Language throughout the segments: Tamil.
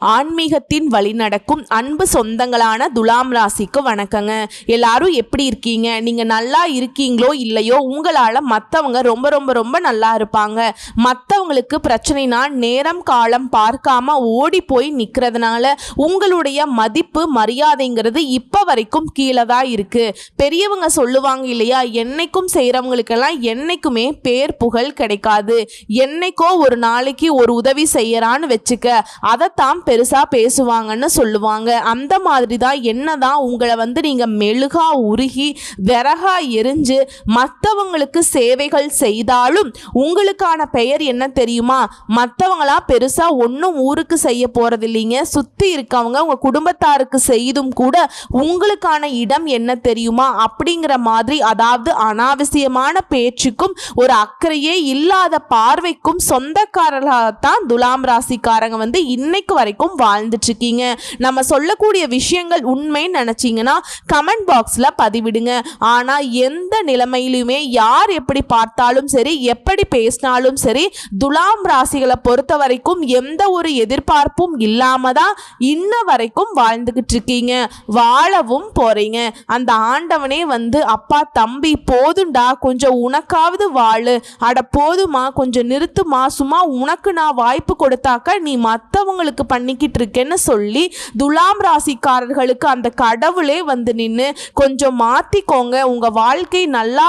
ஆன்மீகத்தின் வழி நடக்கும் அன்பு சொந்தங்களான துலாம் ராசிக்கு வணக்கங்க. எல்லாரும் எப்படி இருக்கீங்க? நீங்க நல்லா இருக்கீங்களோ இல்லையோ உங்களால மற்றவங்க ரொம்ப ரொம்ப ரொம்ப நல்லா இருப்பாங்க. மற்றவங்களுக்கு பிரச்சனைனா நேரம் காலம் பார்க்காம ஓடி போய் நிற்கிறதுனால உங்களுடைய மதிப்பு மரியாதைங்கிறது இப்போ வரைக்கும் கீழே தான் இருக்கு. பெரியவங்க சொல்லுவாங்க இல்லையா என்னைக்கும் செய்கிறவங்களுக்கெல்லாம் என்னைக்குமே பேர் புகழ் கிடைக்காது. என்னைக்கோ ஒரு நாளைக்கு ஒரு உதவி செய்யறான்னு வச்சுக்க அதைத்தான் பெருசாக பேசுவாங்கன்னு சொல்லுவாங்க. அந்த மாதிரி தான் என்ன தான் உங்களை வந்து நீங்கள் மெழுகா உருகி விறகா எரிஞ்சு மற்றவங்களுக்கு சேவைகள் செய்தாலும் உங்களுக்கான பெயர் என்ன தெரியுமா? மற்றவங்களா பெருசாக ஒன்றும் ஊருக்கு செய்ய போகிறது இல்லைங்க சுற்றி இருக்கவங்க உங்கள் குடும்பத்தாருக்கு செய்தும் கூட உங்களுக்கான இடம் என்ன தெரியுமா? அப்படிங்கிற மாதிரி அதாவது அனாவசியமான பேச்சுக்கும் ஒரு அக்கறையே இல்லாத பார்வைக்கும் சொந்தக்காரர்களாகத்தான் துலாம் ராசிக்காரங்க வந்து இன்னைக்கு வரைக்கும் வாழ்ந்துட்டு இருக்கீங்க நம்ம சொல்லக்கூடிய விஷயங்கள் உண்மைன்னு நினைச்சீங்கன்னா கமெண்ட் பாக்ஸ்ல பதிவிடுங்க. ஆனா எந்த நிலைமையிலுமே யார் எப்படி பார்த்தாலும் சரி எப்படி பேசினாலும் சரி துலாம் ராசிகளை பொறுத்த வரைக்கும் எந்த ஒரு எதிர்பார்ப்பும் இல்லாம தான் இன்ன வரைக்கும் வாழ்ந்துகிட்டு இருக்கீங்க வாழவும் போறீங்க. அந்த ஆண்டவனே வந்து அப்பா தம்பி போதுண்டா கொஞ்சம் உனக்காவது வாழு. அட போதுமா கொஞ்சம் நிறுத்துமா சும்மா உனக்கு நான் வாய்ப்பு கொடுத்தாக்க நீ மற்றவங்களுக்கு பண்ணிக்கிட்டு இருக்கேன்னு சொல்லி துலாம் ராசிக்காரர்களுக்கு அந்த கடவுளே வந்து நின்று கொஞ்சம் மாற்றிக்கோங்க உங்கள் வாழ்க்கை நல்லா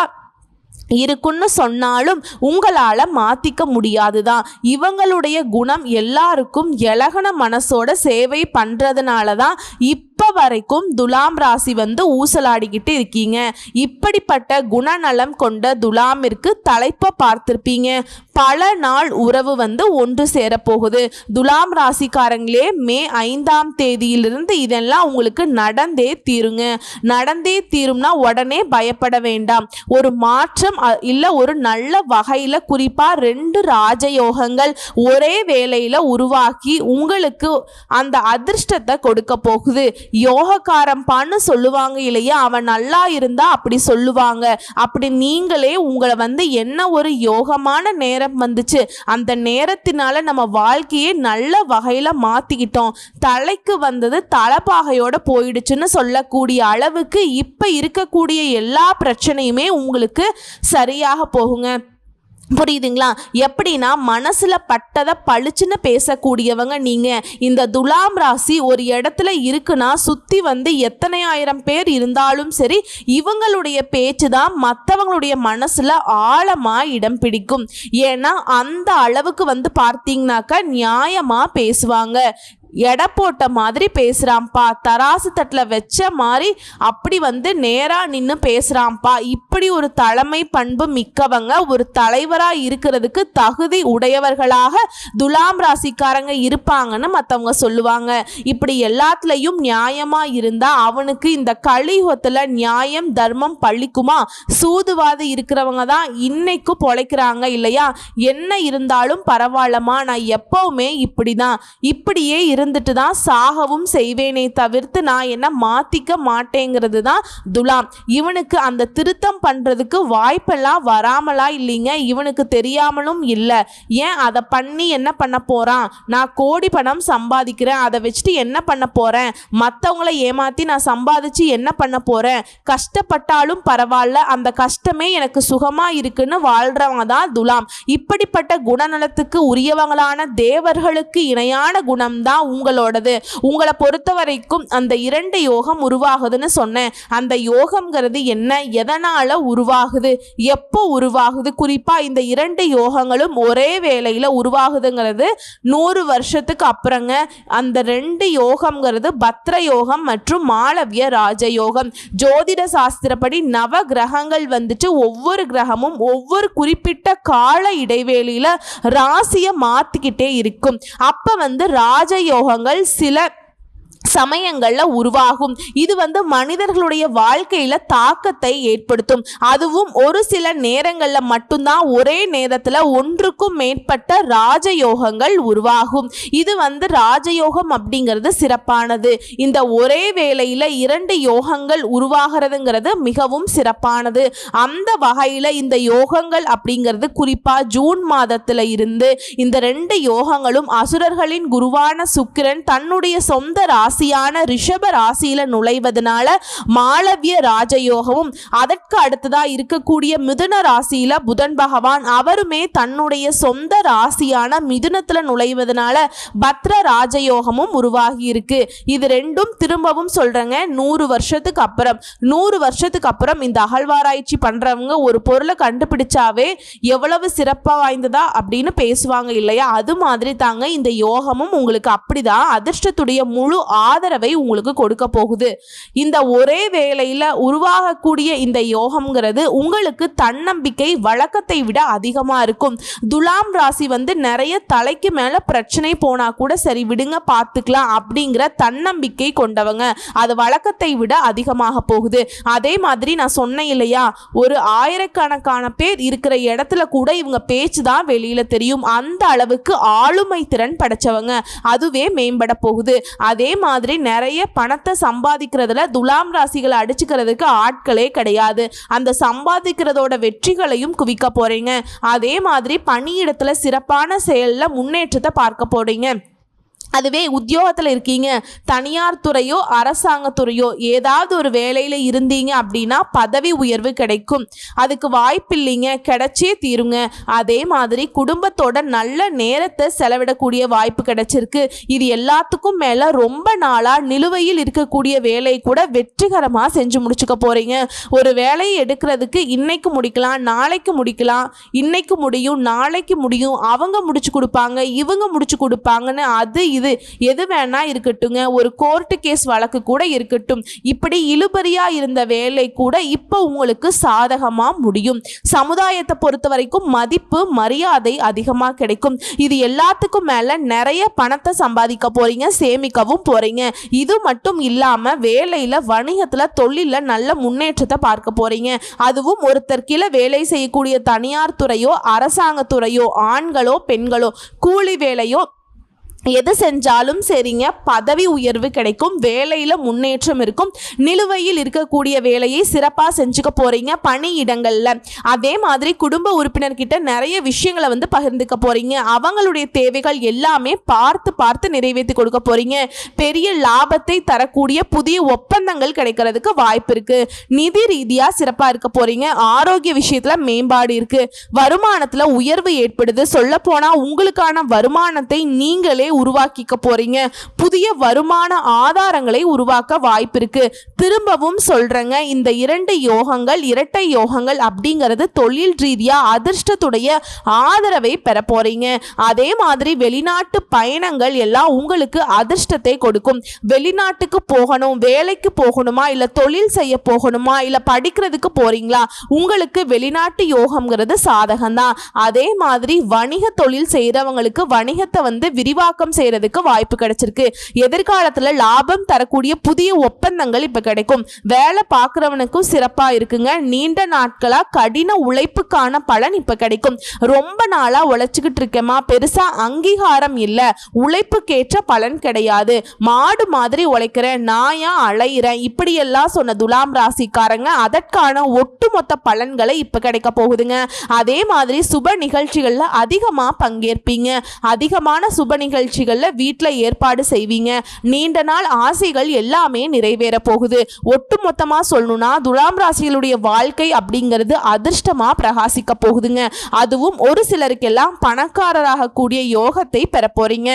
இருக்குன்னு சொன்னாலும் உங்களால் மாற்றிக்க முடியாது தான் இவங்களுடைய குணம் எல்லாருக்கும் இலகன மனசோட சேவை பண்ணுறதுனால தான் இப்போ இப்போ வரைக்கும் துலாம் ராசி வந்து ஊசலாடிக்கிட்டு இருக்கீங்க. இப்படிப்பட்ட குணநலம் கொண்ட துலாமிற்கு தலைப்பை பார்த்துருப்பீங்க. பல நாள் உறவு வந்து ஒன்று சேரப்போகுது. துலாம் ராசிக்காரங்களே மே ஐந்தாம் தேதியிலிருந்து இதெல்லாம் உங்களுக்கு நடந்தே தீருங்க. நடந்தே தீரும்னா உடனே பயப்பட வேண்டாம். ஒரு மாற்றம் இல்லை ஒரு நல்ல வகையில் குறிப்பாக ரெண்டு ராஜயோகங்கள் ஒரே வேலையில் உருவாக்கி உங்களுக்கு அந்த அதிர்ஷ்டத்தை கொடுக்க போகுது. யோகக்காரம்பான்னு சொல்லுவாங்க இல்லையா? அவன் நல்லா இருந்தா அப்படி சொல்லுவாங்க. அப்படி நீங்களே உங்களை வந்து என்ன ஒரு யோகமான நேரம் வந்துச்சு? அந்த நேரத்தினால நம்ம வாழ்க்கையே நல்ல வகையில மாத்திக்கிட்டோம். தலைக்கு வந்தது தலைப்பாகையோட போயிடுச்சுன்னு சொல்லக்கூடிய அளவுக்கு இப்ப இருக்கக்கூடிய எல்லா பிரச்சனையுமே உங்களுக்கு சரியாக போகுங்க. புரியுதுங்களா? எப்படின்னா மனசில் பட்டதை பளிச்சுன்னு பேசக்கூடியவங்க நீங்கள் இந்த துலாம் ராசி ஒரு இடத்துல இருக்குன்னா சுற்றி வந்து எத்தனை ஆயிரம் பேர் இருந்தாலும் சரி இவங்களுடைய பேச்சு தான் மற்றவங்களுடைய மனசில் ஆழமாக இடம் பிடிக்கும். ஏன்னா அந்த அளவுக்கு வந்து பார்த்தீங்கன்னாக்கா நியாயமாக பேசுவாங்க. எடை போட்ட மாதிரி பேசுகிறான்ப்பா தராசு தட்டில் வச்ச மாதிரி அப்படி வந்து நேராக நின்று பேசுகிறான்ப்பா இப்படி ஒரு தலைமை பண்பு மிக்கவங்க ஒரு தலைவராக இருக்கிறதுக்கு தகுதி உடையவர்களாக துலாம் ராசிக்காரங்க இருப்பாங்கன்னு மற்றவங்க சொல்லுவாங்க. இப்படி எல்லாத்துலேயும் நியாயமாக இருந்தால் அவனுக்கு இந்த கலியுகத்தில் நியாயம் தர்மம் பழிக்குமா? சூதுவாது இருக்கிறவங்க தான் இன்னைக்கு பொழைக்கிறாங்க இல்லையா? என்ன இருந்தாலும் பரவாயில்லம்மா. நான் எப்போவுமே இப்படி தான் இப்படியே இருந்துட்டு தான் சாகவும் செய்வேனே தவிர்த்து நான் என்ன மாற்றிக்க மாட்டேங்கிறது தான் துலாம். இவனுக்கு அந்த திருத்தம் பண்ணுறதுக்கு வாய்ப்பெல்லாம் வராமலா இல்லைங்க. இவனுக்கு தெரியாமலும் இல்லை. ஏன் அதை பண்ணி என்ன பண்ண போகிறான் நான் கோடி பணம் சம்பாதிக்கிறேன். அதை வச்சுட்டு என்ன பண்ண போகிறேன் மற்றவங்கள ஏமாற்றி நான் சம்பாதிச்சு என்ன பண்ண போகிறேன் கஷ்டப்பட்டாலும் பரவாயில்ல அந்த கஷ்டமே எனக்கு சுகமாக இருக்குன்னு வாழ்கிறவங்க தான் துலாம். இப்படிப்பட்ட குணநலத்துக்கு உரியவங்களான தேவர்களுக்கு இணையான குணம்தான் உங்களோடது. உங்களை பொறுத்த வரைக்கும் அந்த இரண்டு யோகம் உருவாகுதுன்னு சொன்னேன். அந்த யோகம்ங்கிறது என்ன? எதனால உருவாகுது? எப்போ உருவாகுது? குறிப்பா இந்த இரண்டு யோகங்களும் ஒரே வேளையில உருவாகுதுங்கிறது நூறு வருஷத்துக்கு அப்புறங்க. அந்த ரெண்டு யோகம்ங்கிறது பத்ர யோகம் மற்றும் மாளவிய ராஜயோகம். ஜோதிட சாஸ்திரப்படி நவ கிரகங்கள் வந்துட்டு ஒவ்வொரு கிரகமும் ஒவ்வொரு குறிப்பிட்ட கால இடைவேளியில் ராசியை மாத்திக்கிட்டே இருக்கும். அப்ப வந்து ராஜயோகங்கள் சில சமயங்களில் உருவாகும். இது வந்து மனிதர்களுடைய வாழ்க்கையில் தாக்கத்தை ஏற்படுத்தும். அதுவும் ஒரு சில நேரங்களில் மட்டும்தான் ஒரே நேரத்தில் ஒன்றுக்கும் மேற்பட்ட ராஜயோகங்கள் உருவாகும். இது வந்து ராஜயோகம் அப்படிங்கிறது சிறப்பானது. இந்த ஒரே வேளையில் இரண்டு யோகங்கள் உருவாகிறதுங்கிறது மிகவும் சிறப்பானது. அந்த வகையில் இந்த யோகங்கள் அப்படிங்கிறது குறிப்பாக ஜூன் மாதத்தில் இருந்து இந்த ரெண்டு யோகங்களும் அசுரர்களின் குருவான சுக்கிரன் தன்னுடைய சொந்த ராசி ராசியான ரிஷப ராசியில நுழைவதனால மாளவிய ராஜயோகமும் அதற்கு அடுத்ததா இருக்கக்கூடிய மிதுன ராசியில புதன் பகவான் அவருமே தன்னுடைய சொந்த ராசியான மிதுனத்துல நுழைவதனால பத்ர ராஜயோகமும் உருவாகி இருக்கு இது ரெண்டும் திரும்பவும் சொல்றேங்க. நூறு வருஷத்துக்கு அப்புறம். நூறு வருஷத்துக்கு அப்புறம் இந்த அகழ்வாராய்ச்சி பண்றவங்க ஒரு பொருளை கண்டுபிடிச்சாவே எவ்வளவு சிறப்பா வாய்ந்ததா அப்படின்னு பேசுவாங்க இல்லையா? அது மாதிரி தாங்க இந்த யோகமும் உங்களுக்கு அப்படிதான். அதிர்ஷ்டத்துடைய முழு ஆதரவை உங்களுக்கு கொடுக்க போகுது. இந்த ஒரே வேளையில் உருவாகக்கூடிய இந்த யோகம்ங்கிறது உங்களுக்கு தன்னம்பிக்கை வழக்கத்தை விட அதிகமாக இருக்கும். துலாம் ராசி வந்து நிறைய தலைக்கு மேலே பிரச்சனை போனால் கூட சரி விடுங்க பார்த்துக்கலாம் அப்படிங்கிற தன்னம்பிக்கை கொண்டவங்க. அது வழக்கத்தை விட அதிகமாக போகுது. அதே மாதிரி நான் சொன்னேன் இல்லையா ஒரு ஆயிரக்கணக்கான பேர் இருக்கிற இடத்துல கூட இவங்க பேச்சு தான் வெளியில் தெரியும். அந்த அளவுக்கு ஆளுமை திறன் படைச்சவங்க. அதுவே மேம்பட போகுது. அதே மாதிரி நிறைய பணத்தை சம்பாதிக்கிறதுல துலாம் ராசிகளை அடிச்சுக்கிறதுக்கு ஆட்களே கிடையாது. அந்த சம்பாதிக்கிறதோட வெற்றிகளையும் குவிக்க போறீங்க. அதே மாதிரி பணியிடத்துல சிறப்பான செயல்ல முன்னேற்றத்தை பார்க்க போறீங்க. அதுவே உத்தியோகத்தில் இருக்கீங்க. தனியார் துறையோ அரசாங்கத்துறையோ ஏதாவது ஒரு வேலையில் இருந்தீங்க அப்படின்னா பதவி உயர்வு கிடைக்கும். அதுக்கு வாய்ப்பு இல்லைங்க. கிடைச்சே தீருங்க. அதே மாதிரி குடும்பத்தோட நல்ல நேரத்தை செலவிடக்கூடிய வாய்ப்பு கிடைச்சிருக்கு. இது எல்லாத்துக்கும் மேலே ரொம்ப நாளாக நிலுவையில் இருக்கக்கூடிய வேலை கூட வெற்றிகரமாக செஞ்சு முடிச்சுக்க போகிறீங்க ஒரு வேலையை எடுக்கிறதுக்கு இன்னைக்கு முடிக்கலாம் நாளைக்கு முடிக்கலாம். இன்னைக்கு முடியும் நாளைக்கு முடியும். அவங்க முடிச்சு கொடுப்பாங்க இவங்க முடிச்சு கொடுப்பாங்கன்னு அது இது எது வேணா இருக்கட்டுங்க. ஒரு கோர்ட்டு கேஸ் வழக்கு கூட இருக்கட்டும். இப்படி இழுபறியா இருந்த வேலை கூட இப்போ உங்களுக்கு சாதகமா முடியும். சமுதாயத்தை பொறுத்த வரைக்கும் மதிப்பு மரியாதை அதிகமாக கிடைக்கும். இது எல்லாத்துக்கும் மேல நிறைய பணத்தை சம்பாதிக்க போறீங்க சேமிக்கவும் போறீங்க. இது மட்டும் இல்லாம வேலையில வணிகத்துல தொழில நல்ல முன்னேற்றத்தை பார்க்க போறீங்க. அதுவும் ஒருத்தர் கீழே வேலை செய்யக்கூடிய தனியார் துறையோ அரசாங்க துறையோ ஆண்களோ பெண்களோ கூலி வேலையோ எது செஞ்சாலும் சரிங்க. பதவி உயர்வு கிடைக்கும். வேலையில் முன்னேற்றம் இருக்கும். நிலுவையில் இருக்கக்கூடிய வேலையை சிறப்பாக செஞ்சுக்க போகிறீங்க பணியிடங்களில். அதே மாதிரி குடும்ப உறுப்பினர்கிட்ட நிறைய விஷயங்களை வந்து பகிர்ந்துக்க போகிறீங்க அவங்களுடைய தேவைகள் எல்லாமே பார்த்து பார்த்து நிறைவேற்றி கொடுக்க போகிறீங்க பெரிய லாபத்தை தரக்கூடிய புதிய ஒப்பந்தங்கள் கிடைக்கிறதுக்கு வாய்ப்பு இருக்குது நிதி ரீதியாக சிறப்பாக இருக்க போகிறீங்க ஆரோக்கிய விஷயத்தில் மேம்பாடு இருக்குது வருமானத்தில் உயர்வு ஏற்படுது. சொல்லப்போனால் உங்களுக்கான வருமானத்தை நீங்களே உருவாக்கிக்க போறீங்க. புதிய வருமான ஆதாரங்களை உருவாக்க வாய்ப்பு இருக்கு. திரும்பவும் சொல்றேங்க இந்த இரண்டு யோகங்கள் இரட்டை யோகங்கள் அப்படிங்கிறது தொழில் ரீதியா அதிர்ஷ்டத்துடைய ஆதரவை பெற போறீங்க. அதே மாதிரி வெளிநாட்டு பயணங்கள் எல்லாம் உங்களுக்கு அதிர்ஷ்டத்தை கொடுக்கும். வெளிநாட்டுக்கு போகணும் வேலைக்கு போகணுமா இல்ல தொழில் செய்ய போகணுமா இல்ல படிக்கிறதுக்கு போறீங்களா? உங்களுக்கு வெளிநாட்டு யோகம்ங்கிறது சாதகம்தான். அதே மாதிரி வணிக தொழில் செய்யறவங்களுக்கு வணிகத்தை வந்து விரிவாக்கம் செய்யறதுக்கு வாய்ப்பு கிடைச்சிருக்கு. எதிர்காலத்துல லாபம் தரக்கூடிய புதிய ஒப்பந்தங்கள் இப்ப கிடைக்கும். வேலை பார்க்குறவனுக்கும் சிறப்பா இருக்குங்க. நீண்ட நாட்களா கடின உழைப்புக்கான பலன் இப்ப கிடைக்கும். ரொம்ப நாளா உழைச்சிக்கிட்டு இருக்கேமா பெருசா அங்கீகாரம் இல்லை. உழைப்புக்கேற்ற பலன் கிடையாது. மாடு மாதிரி உழைக்கிறேன். நாயா அலையிறேன்? இப்படியெல்லாம் சொன்ன துலாம் ராசிக்காரங்க அதற்கான ஒட்டுமொத்த பலன்களை இப்ப கிடைக்க போகுதுங்க. அதே மாதிரி சுப நிகழ்ச்சிகள்ல அதிகமா பங்கேற்பீங்க. அதிகமான சுப நிகழ்ச்சி நிகழ்ச்சிகளில் வீட்டில் ஏற்பாடு செய்வீங்க. நீண்ட நாள் ஆசைகள் எல்லாமே நிறைவேற போகுது. ஒட்டுமொத்தமா சொல்லணும்னா துலாம் ராசிகளுடைய வாழ்க்கை அப்படிங்கிறது அதிர்ஷ்டமாக பிரகாசிக்க போகுதுங்க. அதுவும் ஒரு சிலருக்கெல்லாம் பணக்காரராக கூடிய யோகத்தை பெற போறீங்க.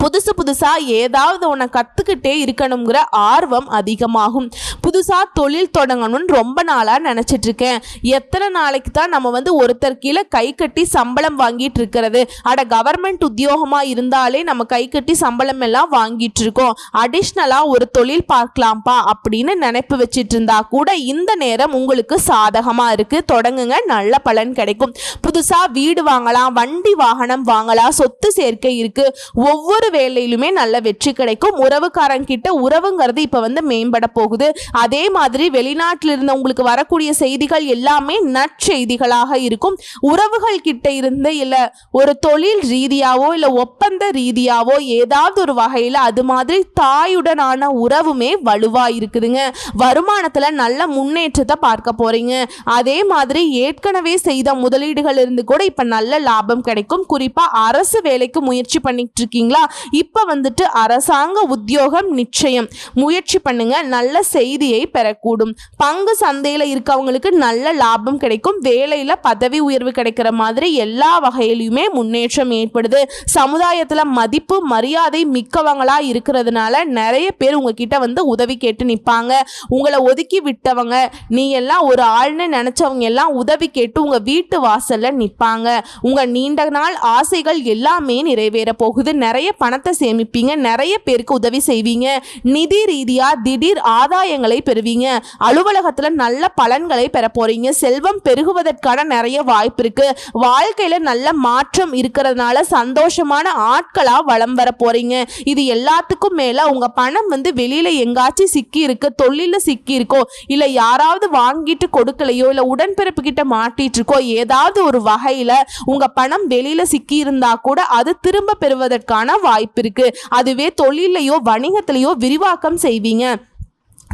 புதுசு புதுசாக ஏதாவது ஒன்று கற்றுக்கிட்டே இருக்கணுங்கிற ஆர்வம் அதிகமாகும். புதுசாக தொழில் தொடங்கணும்னு ரொம்ப நாளாக நினச்சிட்டு இருக்கேன் எத்தனை நாளைக்கு தான் நம்ம வந்து ஒருத்தர் கீழே கை கட்டி சம்பளம் வாங்கிட்டு இருக்கிறது? அட கவர்மெண்ட் உத்தியோகமாக இருந்தாலே நம்ம கை கட்டி சம்பளம் எல்லாம் வாங்கிட்டு இருக்கோம். அடிஷ்னலாக ஒரு தொழில் பார்க்கலாம்ப்பா அப்படின்னு நினைப்பு வச்சிட்டு இருந்தா கூட இந்த நேரம் உங்களுக்கு சாதகமாக இருக்குது தொடங்குங்க நல்ல பலன் கிடைக்கும். புதுசாக வீடு வாங்கலாம் வண்டி வாகனம் வாங்கலாம் சொத்து சேர்க்கை இருக்குது ஒவ்வொரு ஒவ்வொரு வேலையிலுமே நல்ல வெற்றி கிடைக்கும். உறவுக்காரங்கிட்ட உறவுங்கிறது இப்போ வந்து மேம்பட போகுது. அதே மாதிரி வெளிநாட்டில் இருந்து உங்களுக்கு வரக்கூடிய செய்திகள் எல்லாமே நற்செய்திகளாக இருக்கும். உறவுகள் கிட்ட இருந்து இல்லை ஒரு தொழில் ரீதியாவோ இல்லை ஒப்பந்த ரீதியாவோ ஏதாவது ஒரு வகையில் அது மாதிரி தாயுடனான உறவுமே வலுவாக இருக்குதுங்க வருமானத்தில் நல்ல முன்னேற்றத்தை பார்க்க போறீங்க. அதே மாதிரி ஏற்கனவே செய்த முதலீடுகள் இருந்து கூட இப்போ நல்ல லாபம் கிடைக்கும். குறிப்பாக அரசு வேலைக்கு முயற்சி பண்ணிட்டு இருக்கீங்களா? இப்போ வந்துட்டு அரசாங்க உத்தியோகம் நிச்சயம். முயற்சி பண்ணுங்க நல்ல செய்தியை பெறக்கூடும். பங்கு சந்தையில் இருக்கவங்களுக்கு நல்ல லாபம் கிடைக்கும். வேலையில் பதவி உயர்வு கிடைக்கிற மாதிரி எல்லா வகையிலுமே முன்னேற்றம் ஏற்படுது. சமுதாயத்தில் மதிப்பு மரியாதை மிக்கவங்களா இருக்கிறதுனால நிறைய பேர் உங்ககிட்ட வந்து உதவி கேட்டு நிற்பாங்க உங்களை ஒதுக்கி விட்டவங்க நீ எல்லாம் ஒரு ஆள்னு நினச்சவங்க எல்லாம் உதவி கேட்டு உங்கள் வீட்டு வாசலில் நிற்பாங்க உங்கள் நீண்ட நாள் ஆசைகள் எல்லாமே நிறைவேற போகுது. நிறைய பணத்தை சேமிப்பீங்க நிறைய பேருக்கு உதவி செய்வீங்க நிதி ரீதியாக திடீர் ஆதாயங்களை பெறுவீங்க அலுவலகத்தில் நல்ல பலன்களை பெற போறீங்க செல்வம் பெருகுவதற்கான நிறைய வாய்ப்பு இருக்கு. வாழ்க்கையில் நல்ல மாற்றம் இருக்கிறதுனால சந்தோஷமான ஆட்களாக வளம் வர போறீங்க. இது எல்லாத்துக்கும் மேலே உங்கள் பணம் வந்து வெளியில் எங்காச்சும் சிக்கி இருக்கு தொழிலில் சிக்கி இருக்கோ இல்லை யாராவது வாங்கிட்டு கொடுக்கலையோ இல்லை உடன்பிறப்பு கிட்ட மாட்டிட்டு இருக்கோ ஏதாவது ஒரு வகையில் உங்கள் பணம் வெளியில் சிக்கி இருந்தால் கூட அது திரும்ப பெறுவதற்கான வாய்ப்பு இருக்கு அதுவே தொழிலையோ வணிகத்திலையோ விரிவாக்கம் செய்வீங்க.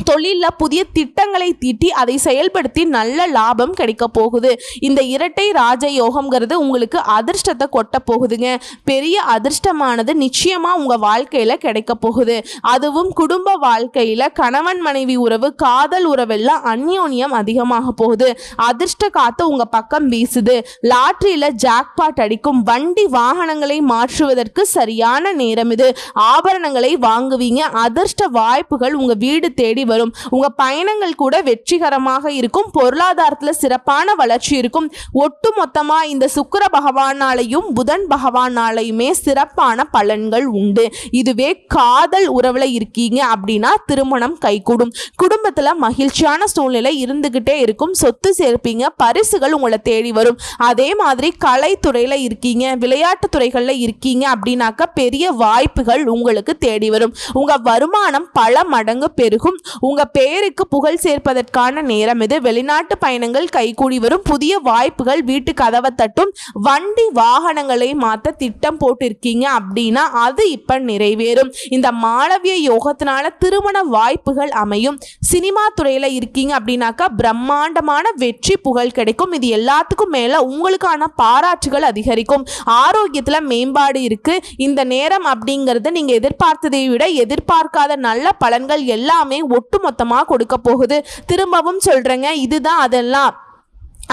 தொழிலில் புதிய திட்டங்களை தீட்டி அதை செயல்படுத்தி நல்ல லாபம் கிடைக்க போகுது. இந்த இரட்டை ராஜ யோகம்ங்கிறது உங்களுக்கு அதிர்ஷ்டத்தை கொட்ட போகுதுங்க. பெரிய அதிர்ஷ்டமானது நிச்சயமாக உங்கள் வாழ்க்கையில் கிடைக்க போகுது. அதுவும் குடும்ப வாழ்க்கையில் கணவன் மனைவி உறவு காதல் உறவெல்லாம் அந்யோன்யம் அதிகமாக போகுது. அதிர்ஷ்ட காத்து உங்கள் பக்கம் வீசுது. லாட்ரியில் ஜாக்பாட் அடிக்கும். வண்டி வாகனங்களை மாற்றுவதற்கு சரியான நேரம் இது. ஆபரணங்களை வாங்குவீங்க. அதிர்ஷ்ட வாய்ப்புகள் உங்கள் வீடு தேடி வரும். உங்க பயணங்கள் கூட வெற்றிகரமாக இருக்கும். பொருளாதாரத்தில் சிறப்பான வளர்ச்சி இருக்கும். ஒட்டு மொத்தமா இந்த சுக்கர பகவானாலையும் புதன் பகவானாலையுமே சிறப்பான பலன்கள் உண்டு. இதுவே காதல் உறவுல இருக்கீங்க அப்படின்னா திருமணம் கைகூடும். குடும்பத்துல மகிழ்ச்சியான சூழ்நிலை இருந்துகிட்டே இருக்கும். சொத்து சேர்ப்பீங்க பரிசுகள் உங்களை தேடி வரும். அதே மாதிரி கலைத்துறையில இருக்கீங்க விளையாட்டு துறைகள்ல இருக்கீங்க அப்படின்னாக்க பெரிய வாய்ப்புகள் உங்களுக்கு தேடி வரும். உங்க வருமானம் பல மடங்கு பெருகும். உங்க பேருக்கு புகழ் சேர்ப்பதற்கான நேரம் இது. வெளிநாட்டு பயணங்கள் கைகூடி வரும். புதிய வாய்ப்புகள் வீட்டு கதவை தட்டும். வண்டி வாகனங்களை மாத்த திட்டம் போட்டிருக்கீங்க அப்படின்னா அது இப்ப நிறைவேறும். இந்த மாளவிய யோகத்தினால திருமண வாய்ப்புகள் அமையும். சினிமா துறையில இருக்கீங்க அப்படின்னாக்கா பிரம்மாண்டமான வெற்றி புகழ் கிடைக்கும். இது எல்லாத்துக்கும் மேல உங்களுக்கான பாராட்டுகள் அதிகரிக்கும். ஆரோக்கியத்துல மேம்பாடு இருக்கு. இந்த நேரம் அப்படிங்கிறது நீங்க எதிர்பார்த்ததை விட எதிர்பார்க்காத நல்ல பலன்கள் எல்லாமே ஒட்டுமொத்தமாக கொடுக்க போகுது. திரும்பவும் சொல்கிறேங்க இதுதான் அதெல்லாம்.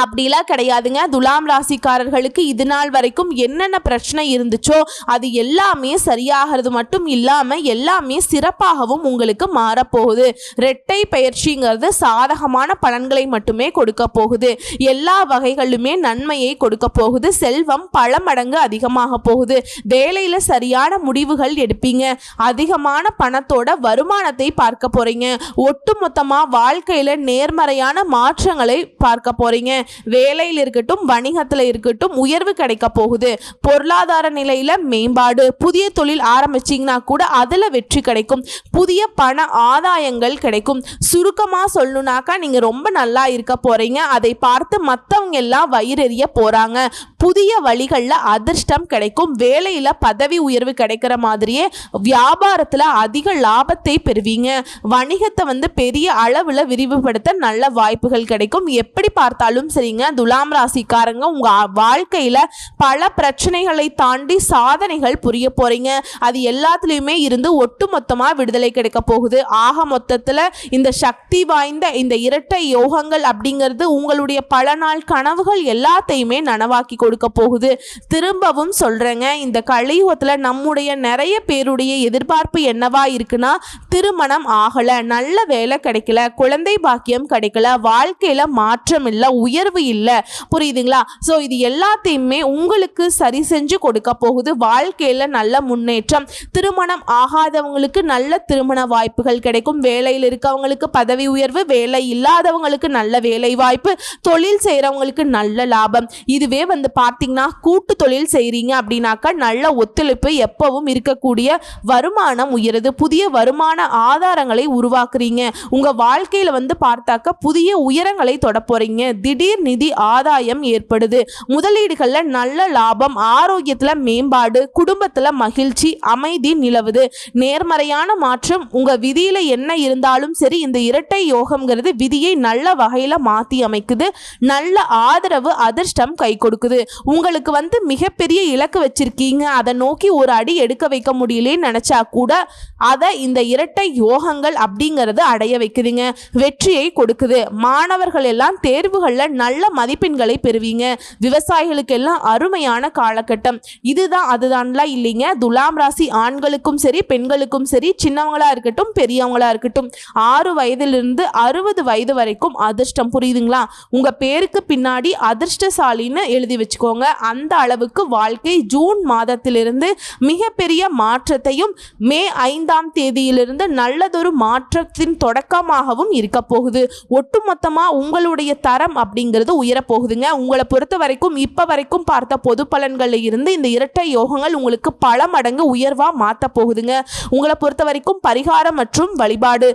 அப்படிலாம் கிடையாதுங்க. துலாம் ராசிக்காரர்களுக்கு இது நாள் வரைக்கும் என்னென்ன பிரச்சனை இருந்துச்சோ அது எல்லாமே சரியாகிறது மட்டும் இல்லாமல் எல்லாமே சிறப்பாகவும் உங்களுக்கு மாறப்போகுது. ரெட்டை பயிற்சிங்கிறது சாதகமான பலன்களை மட்டுமே கொடுக்க போகுது. எல்லா வகைகளுமே நன்மையை கொடுக்க போகுது. செல்வம் பல மடங்கு அதிகமாக போகுது. வேலையில் சரியான முடிவுகள் எடுப்பீங்க. அதிகமான பணத்தோட வருமானத்தை பார்க்க போறீங்க. ஒட்டுமொத்தமாக வாழ்க்கையில் நேர்மறையான மாற்றங்களை பார்க்க போறீங்க. வேலையில் இருக்கட்டும் வணிகத்தில் இருக்கட்டும் உயர்வு கிடைக்க போகுது. பொருளாதார நிலையில் மேம்பாடு புதிய தொழில் ஆரம்பிச்சிங்கன்னா கூட அதில் வெற்றி கிடைக்கும். புதிய பண ஆதாயங்கள் கிடைக்கும். சுருக்கமாக சொல்லணுனாக்கா நீங்கள் ரொம்ப நல்லா இருக்க போகிறீங்க அதை பார்த்து மற்றவங்க எல்லாம் வயிறெறிய போகிறாங்க புதிய வழிகளில் அதிர்ஷ்டம் கிடைக்கும். வேலையில் பதவி உயர்வு கிடைக்கிற மாதிரியே வியாபாரத்தில் அதிக லாபத்தை பெறுவீங்க. வணிகத்தை வந்து பெரிய அளவில் விரிவுபடுத்த நல்ல வாய்ப்புகள் கிடைக்கும். எப்படி பார்த்தாலும் சரிங்க? துலாம் ராசிக்காரங்க உங்கள் வாழ்க்கையில் பல பிரச்சனைகளை தாண்டி சாதனைகள் புரிய போகிறீங்க அது எல்லாத்துலேயுமே இருந்து ஒட்டுமொத்தமாக விடுதலை கிடைக்க போகுது. ஆக மொத்தத்தில் இந்த சக்தி வாய்ந்த இந்த இரட்டை யோகங்கள் அப்படிங்கிறது உங்களுடைய பல நாள் கனவுகள் எல்லாத்தையுமே நனவாக்கி கொடுக்க போகுது. திரும்பவும் சொல்கிறேங்க இந்த கலியுகத்தில் நம்முடைய நிறைய பேருடைய எதிர்பார்ப்பு என்னவா இருக்குன்னா திருமணம் ஆகலை நல்ல வேலை கிடைக்கல குழந்தை பாக்கியம் கிடைக்கல வாழ்க்கையில் மாற்றம் இல்லை உயர் உயர்வு இல்லை. புரியுதுங்களா? ஸோ இது எல்லாத்தையுமே உங்களுக்கு சரி செஞ்சு கொடுக்க போகுது. வாழ்க்கையில் நல்ல முன்னேற்றம். திருமணம் ஆகாதவங்களுக்கு நல்ல திருமண வாய்ப்புகள் கிடைக்கும். வேலையில் இருக்கவங்களுக்கு பதவி உயர்வு வேலை இல்லாதவங்களுக்கு நல்ல வேலை வாய்ப்பு தொழில் செய்கிறவங்களுக்கு நல்ல லாபம். இதுவே வந்து பார்த்தீங்கன்னா கூட்டு தொழில் செய்கிறீங்க அப்படின்னாக்கா நல்ல ஒத்துழைப்பு எப்பவும் இருக்கக்கூடிய வருமானம் உயருது. புதிய வருமான ஆதாரங்களை உருவாக்குறீங்க. உங்கள் வாழ்க்கையில் வந்து பார்த்தாக்க புதிய உயரங்களை தொட போகிறீங்க திடீர் நிதி ஆதாயம் ஏற்படுது. முதலீடுகளில் நல்ல லாபம் ஆரோக்கியத்தில் மேம்பாடு குடும்பத்தில் மகிழ்ச்சி அமைதி நிலவுது. நேர்மறையான மாற்றம் உங்கள் விதியில் என்ன இருந்தாலும் சரி இந்த இரட்டை யோகம்ங்கிறது விதியை நல்ல வகையில் மாற்றி அமைக்குது. நல்ல ஆதரவு அதிர்ஷ்டம் கை கொடுக்குது. உங்களுக்கு வந்து மிகப்பெரிய இலக்கு வச்சிருக்கீங்க. அதை நோக்கி ஒரு அடி எடுக்க வைக்க முடியலேன்னு நினச்சா கூட அதை இந்த இரட்டை யோகங்கள் அப்படிங்கிறது அடைய வைக்குதுங்க. வெற்றியை கொடுக்குது. மாணவர்கள் எல்லாம் தேர்வுகளில் நல்ல மதிப்பெண்களை பெறுவீங்க. விவசாயிகளுக்கு எல்லாம் அருமையான காலகட்டம். இதுதான் அதுதான்லாம் இல்லைங்க. துலாம் ராசி ஆண்களுக்கும் சரி பெண்களுக்கும் சரி சின்னவங்களா இருக்கட்டும் பெரியவங்களா இருக்கட்டும் ஆறு வயதிலிருந்து அறுபது வயது வரைக்கும் அதிர்ஷ்டம் புரியுதுங்களா? உங்க பேருக்கு பின்னாடி அதிர்ஷ்டசாலின்னு எழுதி வச்சுக்கோங்க. அந்த அளவுக்கு வாழ்க்கை ஜூன் மாதத்திலிருந்து மிகப்பெரிய மாற்றத்தையும் மே ஐந்தாம் தேதியிலிருந்து நல்லதொரு மாற்றத்தின் தொடக்கமாகவும் இருக்க போகுது. ஒட்டுமொத்தமாக உங்களுடைய தரம் அப்படிங்கிறது உயரப்போகுதுங்க. உங்களை பொறுத்த வரைக்கும் இப்போ வரைக்கும் பார்த்த பொது பலன்களில் இருந்து இந்த இரட்டை யோகங்கள் உங்களுக்கு பல மடங்கு உயர்வாக மாற்ற போகுதுங்க. உங்களை பொறுத்த வரைக்கும் பரிகாரம் மற்றும் வழிபாடு.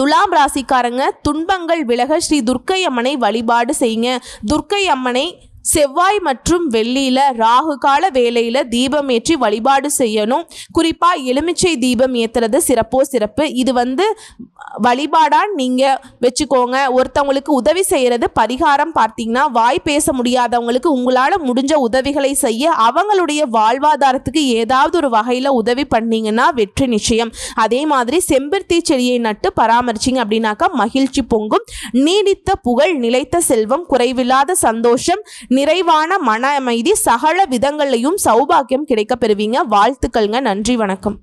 துலாம் ராசிக்காரங்க துன்பங்கள் விலக ஸ்ரீ துர்க்கை அம்மனை வழிபாடு செய்யுங்க. துர்க்கை அம்மனை செவ்வாய் மற்றும் வெள்ளியில ராகு கால வேலையில தீபம் ஏற்றி வழிபாடு செய்யணும். குறிப்பா எலுமிச்சை தீபம் ஏத்துறது சிறப்போ சிறப்பு. இது வந்து வழிபாடா நீங்க வச்சுக்கோங்க. ஒருத்தவங்களுக்கு உதவி செய்யறது பரிகாரம் பார்த்தீங்கன்னா வாய் பேச முடியாதவங்களுக்கு உங்களால முடிஞ்ச உதவிகளை செய்ய அவங்களுடைய வாழ்வாதாரத்துக்கு ஏதாவது ஒரு வகையில உதவி பண்ணீங்கன்னா வெற்றி நிச்சயம். அதே மாதிரி செம்பருத்தி செடியை நட்டு பராமரிச்சிங்க அப்படின்னாக்கா மகிழ்ச்சி பொங்கும். நீடித்த புகழ் நிலைத்த செல்வம் குறைவில்லாத சந்தோஷம் நிறைவான மன அமைதி சகல விதங்களையும் சௌபாக்கியம் கிடைக்க பெறுவீங்க. வாழ்த்துக்கள்ங்க. நன்றி வணக்கம்.